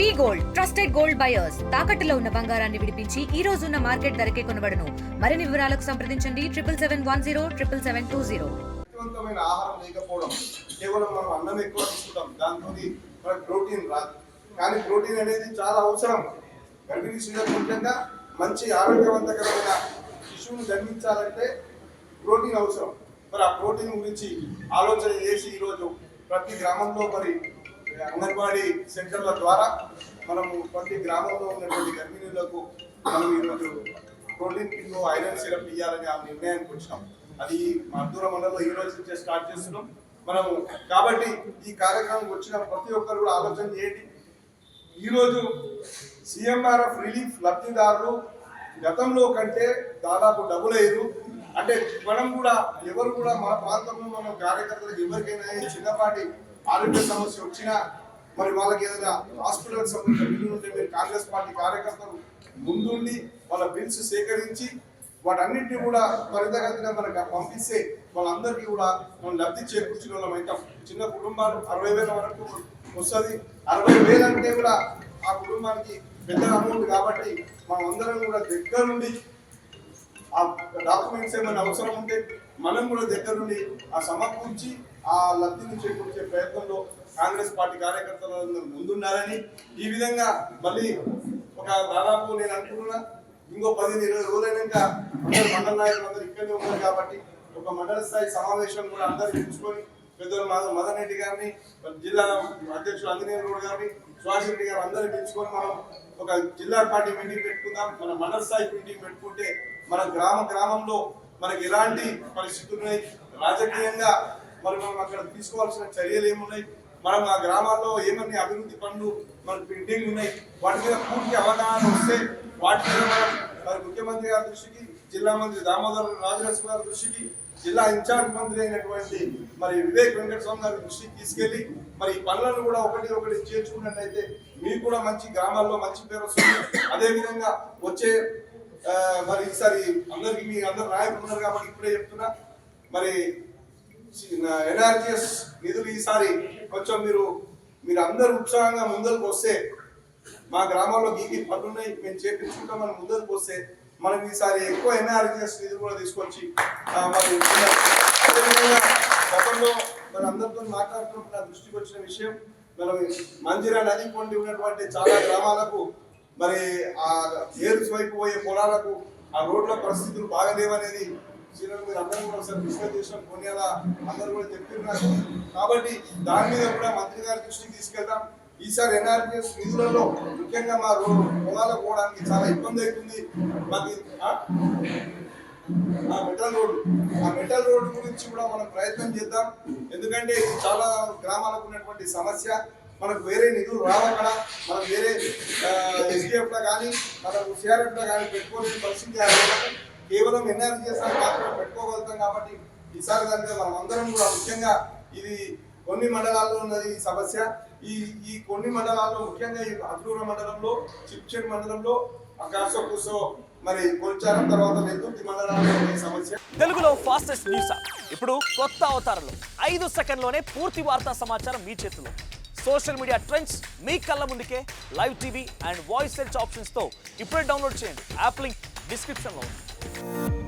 V Gold trusted gold buyers. తాకట్టులో ఉన్న బంగారాన్ని విడిపించి ఈ రోజు ఉన్న మార్కెట్ ధరకే కొనబడను. మరిన్ని వివరాలకు సంప్రదించండి. Triple seven one zero triple seven two zero. ఆహారం లేకపోవడం కేవలం మనం అన్నం ఎక్కువ తీసుకుంటాం. దాంతో మనకు ప్రోటీన్ రాదు కానీ ప్రోటీన్ అనేది చాలా అవసరం. గర్భిణీ స్త్రీలకు ముఖ్యంగా మంచి ఆరోగ్యవంతకరమైన శిశువును జన్మించాలంటే ప్రోటీన్ అవసరం. మరి ఆ ప్రోటీన్ గురించి ఆలోచన చేసి ఈరోజు ప్రతి గ్రామంలో మరి అంగన్వాడీ సెంటర్ల ద్వారా మనము ప్రతి గ్రామంలో ఉన్నటువంటి గర్భిణీలకు మనం ఈరోజు ప్రోటీన్ పిన్ను ఐరన్ సిరప్ ఇవ్వాలని ఆ నిర్ణయానికి వచ్చినాం. అది మద్దూర మండలంలో ఈ రోజు నుంచే స్టార్ట్ చేస్తున్నాం. మనము కాబట్టి ఈ కార్యక్రమం వచ్చిన ప్రతి ఒక్కరు కూడా ఆలోచన చేయండి. ఈరోజు సిఎంఆర్ఎఫ్ రిలీఫ్ లబ్ధిదారులు గతంలో కంటే దాదాపు డబుల్ అయ్యారు అంటే మనం కూడా ఎవరు కూడా మన ప్రాంతంలో మన కార్యకర్తలకు ఎవరికైనా చిన్నపాటి ఆరోగ్య సమస్య వచ్చినా మరి వాళ్ళకి ఏదైనా హాస్పిటల్ సంబంధించిన బిల్లులు ఉంటే మీరు కాంగ్రెస్ పార్టీ కార్యకర్తలు ముందుండి వాళ్ళ బిల్స్ సేకరించి వాటన్నింటినీ కూడా త్వరితగతిన మనకు పంపిస్తే వాళ్ళందరికీ కూడా మనం లబ్ధి చేకూర్చిన వాళ్ళం అవుతాం చిన్న కుటుంబాలు అరవై వేల వరకు వస్తుంది. అరవై వేలు అంటే కూడా ఆ కుటుంబానికి పెద్ద అమౌంట్ కాబట్టి మనం అందరం కూడా దగ్గరుండి డాక్యుమెంట్స్ ఏమైనా అవసరం ఉంటే మనం కూడా దగ్గరుండి ఆ సమకూర్చి ఆ లబ్ధిని చేకూర్చే ప్రయత్నంలో కాంగ్రెస్ పార్టీ కార్యకర్తలందరూ ముందున్నారని ఈ విధంగా మళ్ళీ ఒక దాదాపు నేను అనుకుంటున్నా ఇంకో పదిహేను ఇరవై రోజులైనాక అందరు మండల నాయకులు అందరూ ఇక్కడే ఉన్నారు కాబట్టి ఒక మండల స్థాయి సమావేశం కూడా అందరూ తెచ్చుకొని పెద్దలు మద- మదన్ రెడ్డి గారిని జిల్లా అధ్యక్షులు అంజనేయ గౌడ్ గారిని సుభాష్ రెడ్డి గారు అందరిని పిలుచుకొని మనం ఒక జిల్లా పార్టీ మీటింగ్ పెట్టుకుందాం. మన మండల స్థాయి మీటింగ్ పెట్టుకుంటే మన గ్రామ గ్రామంలో మనకి ఎలాంటి పరిస్థితులు ఉన్నాయి? రాజకీయంగా మరి మనం అక్కడ తీసుకోవాల్సిన చర్యలు ఏమున్నాయి? మనం ఆ గ్రామాల్లో ఏమన్న అభివృద్ధి పనులు మన పెండింగ్ ఉన్నాయి? వాటి మీద పూర్తి అవగాహన వస్తే వాటి మీద మనం మరి ముఖ్యమంత్రి గారి దృష్టికి జిల్లా మంత్రి దామోదర్ రాజలక్ష్మి గారి దృష్టికి జిల్లా ఇన్ఛార్జ్ మంత్రి అయినటువంటి మరి వివేక్ వెంకటస్వామి గారి దృష్టికి తీసుకెళ్ళి మరి ఈ పనులను కూడా ఒకటి ఒకటి చేర్చుకున్నట్టయితే మీకు కూడా మంచి గ్రామాల్లో మంచి పేరు వస్తుంది. అదేవిధంగా వచ్చే మరి ఈసారి అందరికి మీ అందరు నాయకులు ఉన్నారు కాబట్టి ఇప్పుడే చెప్తున్నా. మరి ఎన్ఆర్జిఎస్ నిధులు ఈసారి కొంచెం మీరు మీరు అందరు ఉత్సాహంగా ముందరకు వస్తే మా గ్రామంలో గీకి పనులు ఉన్నాయి మేము చేపించుకుంటామని ముందరకు వస్తే మనం ఈసారి ఎక్కువ ఎన్ఆర్జిఎస్ నిధులు కూడా తీసుకొచ్చి మరి గతంలో మరి అందరితో మాట్లాడుతున్నప్పుడు నా దృష్టికి వచ్చిన విషయం మనం మంజిరా నది పొండి ఉన్నటువంటి చాలా గ్రామాలకు మరి ఆ ఏరు వైపు పోయే పొలాలకు ఆ రోడ్ల పరిస్థితులు బాగలేవనేది శ్రీరామ్ మీరు అందరూ కూడా ఒకసారి డిస్కస్ చేసిన అందరూ కూడా చెప్తున్నారు కాబట్టి దాని మీద కూడా మంత్రి గారి దృష్టికి తీసుకెళ్తాం ఈసారి ఎన్ఆర్పిఎస్ నిధులలో ముఖ్యంగా మా రో పొలాలకు పోవడానికి చాలా ఇబ్బంది అవుతుంది. మాకు ఆ? మెటల్ రోడ్ ఆ మెటల్ రోడ్ గురించి కూడా మనం ప్రయత్నం చేద్దాం. ఎందుకంటే ఇది చాలా గ్రామాలకు ఉన్నటువంటి సమస్య. మనకు వేరే నిధులు రావక్కడ మనం వేరే ఎస్డిఎఫ్లో కానీ మనం సిఆర్ఎఫ్లో కానీ పెట్టుకోలేని పరిస్థితి కేవలం ఎన్ఆర్జీఎస్ మాత్రమే పెట్టుకోగలుగుతాం కాబట్టి ఈసారి దానికి మనం అందరం కూడా ముఖ్యంగా ఇది కొన్ని మండలాల్లో ఉన్నది సమస్య. ఈ ఈ కొన్ని మండలాల్లో ముఖ్యంగా ఈ అద్రూర మండలంలో చిప్చెడ్ మండలంలో కాసో కూసో మరి కొంచారం తర్వాత నెత్తుర్తి మండలాల్లో సమస్య. తెలుగులో ఫాస్టెస్ట్ న్యూస్ ఇప్పుడు కొత్త అవతారంలో. ఐదు సెకండ్లోనే పూర్తి వార్తా సమాచారం మీ చేతిలో. సోషల్ మీడియా ట్రెండ్స్ మీ కళ్ళ ముందుకే. Live TV and voice search ఆప్షన్స్తో ఇప్పుడే డౌన్లోడ్ చేయండి. యాప్ లింక్ డిస్క్రిప్షన్లో ఉంది.